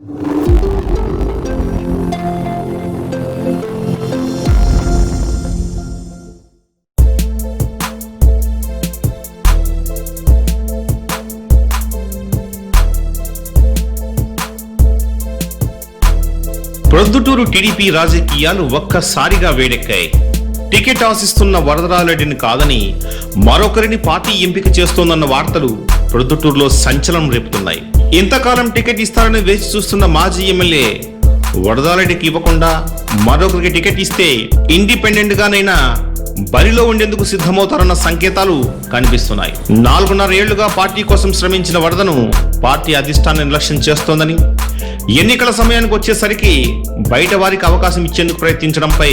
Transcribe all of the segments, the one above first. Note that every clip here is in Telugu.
ప్రొద్దుటూరు టీడీపీ రాజకీయాలు ఒక్కసారిగా వేడెక్కాయి. టికెట్ ఆశిస్తున్న వరదరాలరెడ్డిని కాదని మరొకరిని పార్టీ ఎంపిక చేస్తోందన్న వార్తలు ప్రొద్దుటూరులో సంచలనం రేపుతున్నాయి. ఇంతకాలం టికెట్ ఇస్తారని వేచి చూస్తున్న మాజీ ఎమ్మెల్యే వరదారెడ్డికి ఇవ్వకుండా మరొకరికి టికెట్ ఇస్తే ఇండిపెండెంట్ గానైనా బరిలో ఉండేందుకు సిద్ధమవుతారన్న సంకేతాలు కనిపిస్తున్నాయి. నాలుగున్నర ఏళ్ళుగా పార్టీ కోసం శ్రమించిన వరదను పార్టీ అధిష్టానం నిర్లక్ష్యం చేస్తోందని ఎన్నికల సమయానికి వచ్చేసరికి బయట వారికి అవకాశం ఇచ్చేందుకు ప్రయత్నించడంపై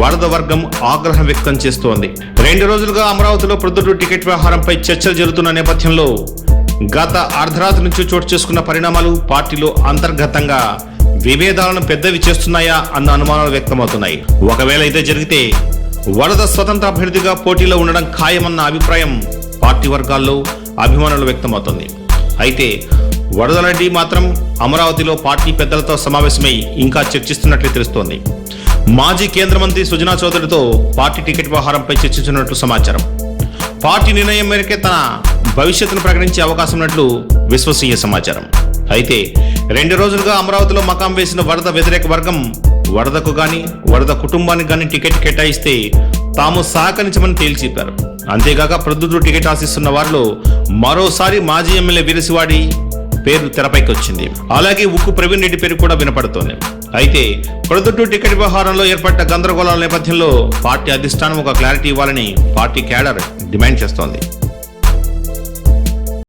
వరద వర్గం ఆగ్రహం వ్యక్తం చేస్తోంది. రెండు రోజులుగా అమరావతిలో ప్రొద్దుటూరు టికెట్ వ్యవహారంపై చర్చలు జరుగుతున్న నేపథ్యంలో గత అర్ధరాత్రి నుంచి చోటు చేసుకున్న పరిణామాలు పార్టీలో అంతర్గతంగా విభేదాలను పెద్దవి చేస్తున్నాయా అన్న అనుమానాలు వ్యక్తమవుతున్నాయి. ఒకవేళ ఇదే జరిగితే వరద స్వతంత్ర అభ్యర్థిగా పోటీలో ఉండడం ఖాయమన్న అభిప్రాయం పార్టీ వర్గాల్లో అభిమానులు వ్యక్తమవుతుంది. అయితే వరదరెడ్డి మాత్రం అమరావతిలో పార్టీ పెద్దలతో సమావేశమై ఇంకా చర్చిస్తున్నట్లు తెలుస్తోంది. మాజీ కేంద్ర మంత్రి సుజనా చౌదరితో పార్టీ టికెట్ వ్యవహారంపై చర్చించినట్లు సమాచారం. పార్టీ నిర్ణయం మేరకే తన భవిష్యత్తును ప్రకటించే అవకాశం ఉన్నట్లు విశ్వసనీయ సమాచారం. అయితే రెండు రోజులుగా అమరావతిలో మకాం వేసిన వరద వ్యతిరేక వర్గం వరదకు గాని వరద కుటుంబానికి గాని టికెట్ కేటాయిస్తే తాము సహకరించమని తేల్చిపారు అంతేగాక ప్రొద్దుటూరు టికెట్ ఆశిస్తున్న వారిలో మరోసారి మాజీ ఎమ్మెల్యే వీరసివాడి పేరు తెరపైకి వచ్చింది అలాగే ఉక్కు ప్రవీణ్ రెడ్డి పేరు కూడా వినపడుతోంది. అయితే ప్రొద్దుటూరు టికెట్ వ్యవహారంలో ఏర్పడ్డ గందరగోళాల నేపథ్యంలో పార్టీ అధిష్టానం ఒక క్లారిటీ ఇవ్వాలని పార్టీ క్యాడర్ డిమాండ్ చేస్తోంది.